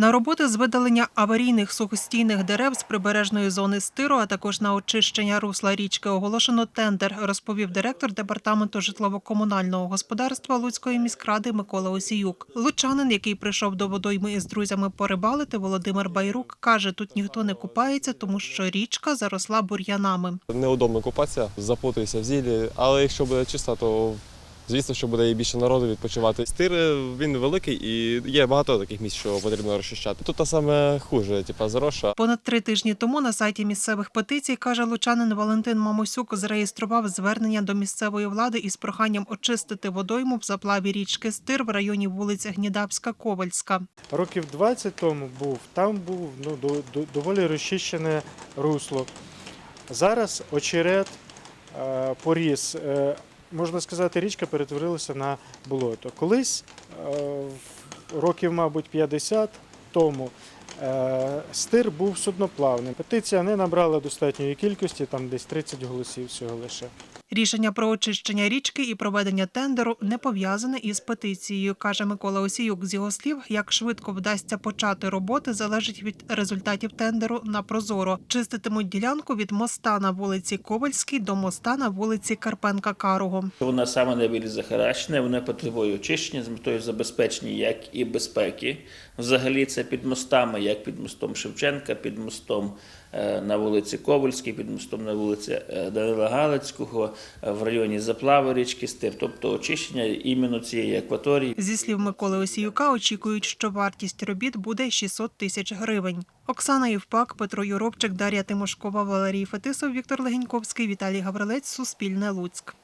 На роботи з видалення аварійних сухостійних дерев з прибережної зони стиру, а також на очищення русла річки оголошено тендер, розповів директор департаменту житлово-комунального господарства Луцької міськради Микола Осіюк. Лучанин, який прийшов до водойми із друзями порибалити, Володимир Байрук каже, тут ніхто не купається, тому що річка заросла бур'янами. Неудобно купатися, запутуєшся в зілі, але якщо буде чисто, то звісно, що буде і більше народу відпочивати. Стир е, він великий і є багато таких місць, що потрібно розчищати. Тут та саме хуже, типа заросша. Понад три тижні тому на сайті місцевих петицій, каже лучанин Валентин Мамусюк, зареєстрував звернення до місцевої влади із проханням очистити водойму в заплаві річки Стир в районі вулиця Гнідавська-Ковальська. Років 20 тому був, там був ну, до, до- доволі розчищене русло. Зараз очерет е, поріс. Можна сказати, річка перетворилася на болото. Колись, е, років, мабуть, 50 тому, е, стир був судноплавним. Петиція не набрала достатньої кількості, там десь 30 голосів всього лише. Рішення про очищення річки і проведення тендеру не пов'язане із петицією, каже Микола Осіюк. З його слів, як швидко вдасться почати роботи, залежить від результатів тендеру на Прозоро. Чиститимуть ділянку від моста на вулиці Ковальській до моста на вулиці Карпенка-Карого. Вона саме найбільш захаращена, вона потребує очищення з метою забезпечення як і безпеки. Взагалі це під мостами, як під мостом Шевченка, під мостом на вулиці Ковальській, під мостом на вулиці е, Данила Галицького, е, в районі заплави річки Стир, тобто очищення іменно цієї акваторії. Зі слів Миколи Осіюка, очікують, що вартість робіт буде 600 тисяч гривень. Оксана Євпак, Петро Юробчик, Дар'я Тимошкова, Валерій Фетисов, Віктор Легеньковський, Віталій Гаврилець, Суспільне Луцьк.